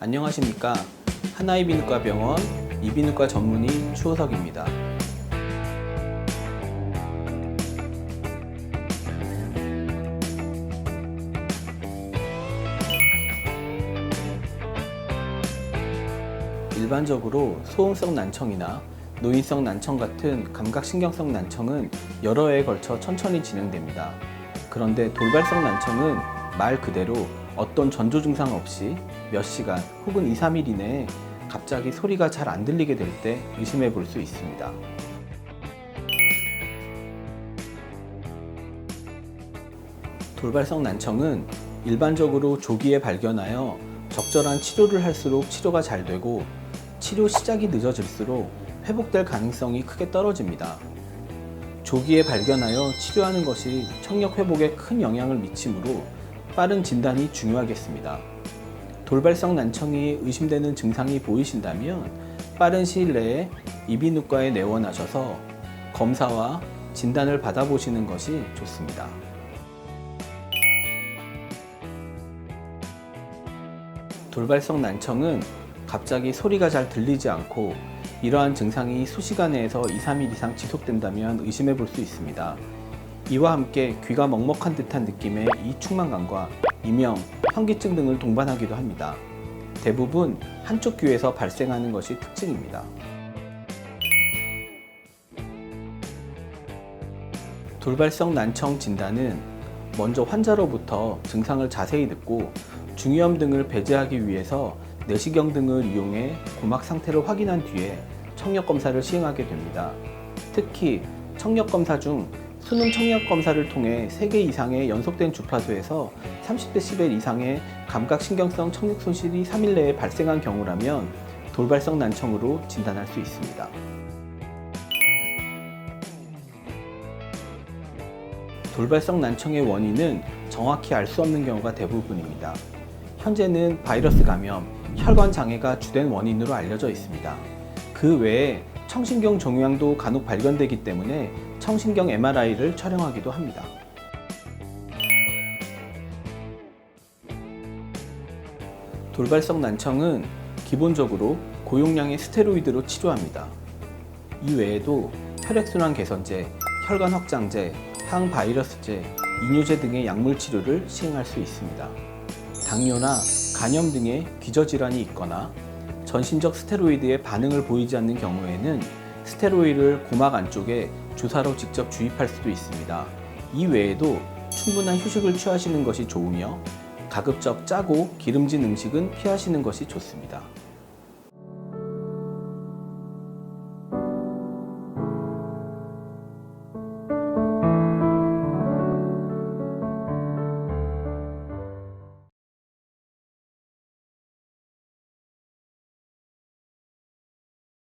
안녕하십니까. 하나이비인후과 병원 이비인후과 전문의 추호석입니다. 일반적으로 소음성 난청이나 노인성 난청 같은 감각신경성 난청은 여러 해에 걸쳐 천천히 진행됩니다. 그런데 돌발성 난청은 말 그대로 어떤 전조 증상 없이 몇 시간 혹은 2, 3일 이내에 갑자기 소리가 잘 안 들리게 될 때 의심해 볼 수 있습니다. 돌발성 난청은 일반적으로 조기에 발견하여 적절한 치료를 할수록 치료가 잘 되고 치료 시작이 늦어질수록 회복될 가능성이 크게 떨어집니다. 조기에 발견하여 치료하는 것이 청력 회복에 큰 영향을 미치므로 빠른 진단이 중요하겠습니다. 돌발성 난청이 의심되는 증상이 보이신다면 빠른 시일 내에 이비인후과에 내원하셔서 검사와 진단을 받아보시는 것이 좋습니다. 돌발성 난청은 갑자기 소리가 잘 들리지 않고 이러한 증상이 수시간 내에서 2, 3일 이상 지속된다면 의심해 볼 수 있습니다. 이와 함께 귀가 먹먹한 듯한 느낌의 이 충만감과 이명, 현기증 등을 동반하기도 합니다. 대부분 한쪽 귀에서 발생하는 것이 특징입니다. 돌발성 난청 진단은 먼저 환자로부터 증상을 자세히 듣고 중이염 등을 배제하기 위해서 내시경 등을 이용해 고막 상태를 확인한 뒤에 청력 검사를 시행하게 됩니다. 특히 청력 검사 중 수능 청력 검사를 통해 3개 이상의 연속된 주파수에서 30dB 이상의 감각신경성 청력 손실이 3일 내에 발생한 경우라면 돌발성 난청으로 진단할 수 있습니다. 돌발성 난청의 원인은 정확히 알 수 없는 경우가 대부분입니다. 현재는 바이러스 감염, 혈관 장애가 주된 원인으로 알려져 있습니다. 그 외에 청신경 종양도 간혹 발견되기 때문에 청신경 MRI를 촬영하기도 합니다. 돌발성 난청은 기본적으로 고용량의 스테로이드로 치료합니다. 이 외에도 혈액순환 개선제, 혈관 확장제, 항바이러스제, 이뇨제 등의 약물 치료를 시행할 수 있습니다. 당뇨나 간염 등의 기저질환이 있거나 전신적 스테로이드에 반응을 보이지 않는 경우에는 스테로이드를 고막 안쪽에 주사로 직접 주입할 수도 있습니다. 이 외에도 충분한 휴식을 취하시는 것이 좋으며 가급적 짜고 기름진 음식은 피하시는 것이 좋습니다.